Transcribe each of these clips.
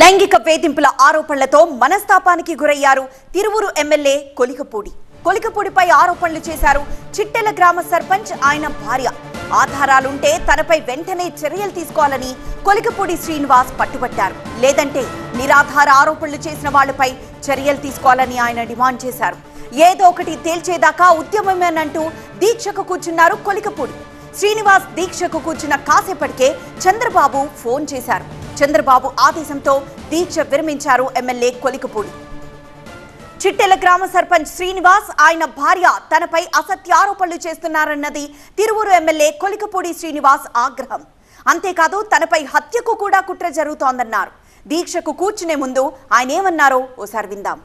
లైంగిక వేధింపుల ఆరోపణలతో మనస్తాపానికి గురయ్యారు తిరువురు ఎమ్మెల్యే కొలికపూడి. కొలికపూడిపై ఆరోపణలు చేశారు చిట్టెల గ్రామ సర్పంచ్ ఆయన భార్య. ఆధారాలుంటే తనపై వెంటనే చర్యలు తీసుకోవాలని కొలికపూడి శ్రీనివాస్ పట్టుబట్టారు. లేదంటే నిరాధార ఆరోపణలు చేసిన వాళ్ళపై చర్యలు తీసుకోవాలని ఆయన డిమాండ్ చేశారు. ఏదో ఒకటి తేల్చేదాకా ఉద్యమమేనంటూ దీక్షకు కూర్చున్నారు కొలికపూడి. శ్రీనివాస్ దీక్షకు కూర్చున్న కాసేపటికే చంద్రబాబు ఫోన్ చేశారు. చంద్రబాబు ఆదేశంతో దీక్ష విరమించారు ఎమ్మెల్యే కొలికపూడి. చిట్టెల గ్రామ సర్పంచ్ శ్రీనివాస్ ఆయన భార్య తనపై అసత్య ఆరోపణలు చేస్తున్నారన్నది తిరువురు ఎమ్మెల్యే కొలికపూడి శ్రీనివాస్ ఆగ్రహం. అంతేకాదు తనపై హత్యకు కూడా కుట్ర జరుగుతోందన్నారు. దీక్షకు కూర్చునే ముందు ఆయన ఏమన్నారో ఓసారి విందాం.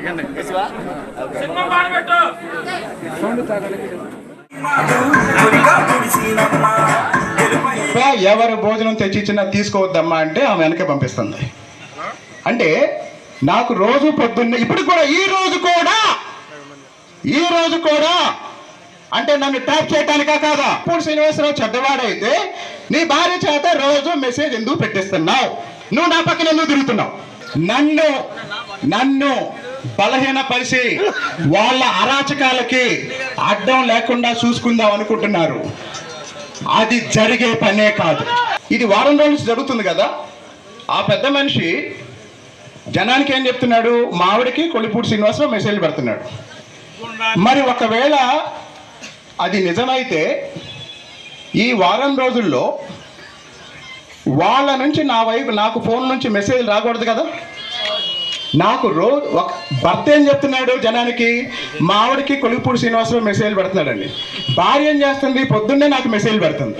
ఇంకా ఎవరు భోజనం తెచ్చిచ్చినా తీసుకోవద్దమ్మా అంటే ఆమె వెనక పంపిస్తుంది. అంటే నాకు రోజు పొద్దున్నే ఇప్పుడు కూడా ఈ రోజు కూడా ఈ రోజు కూడా అంటే నన్ను ట్యాప్ చేయటానికా కాదా? ఇప్పుడు శ్రీనివాసరావు చెడ్డవాడైతే నీ భార్య చేత రోజు మెసేజ్ ఎందుకు పెట్టిస్తున్నావు? నువ్వు నా పక్కన ఎందుకు తిరుగుతున్నావు? నన్ను నన్ను బలహీనపరిచి వాళ్ళ అరాచకాలకి అడ్డం లేకుండా చూసుకుందాం అనుకుంటున్నారు. అది జరిగే పనే కాదు. ఇది వారం రోజులు జరుగుతుంది కదా? ఆ పెద్ద మనిషి జనానికి ఏం చెప్తున్నాడు? మావిడికి కొలిపూడి శ్రీనివాసరావు మెసేజ్ పెడుతున్నాడు. మరి ఒకవేళ అది నిజమైతే ఈ వారం రోజుల్లో వాళ్ళ నుంచి నా వైపు నాకు ఫోన్ నుంచి మెసేజ్ రాకూడదు కదా? నాకు రోజు ఒక భర్త ఏం చెప్తున్నాడు జనానికి? మా ఆవిడకి కొలిపూడి శ్రీనివాసరావు మెసేజ్ పెడుతున్నాడండి. భార్య ఏం చేస్తుంది? పొద్దున్నే నాకు మెసేజ్ పెడుతుంది.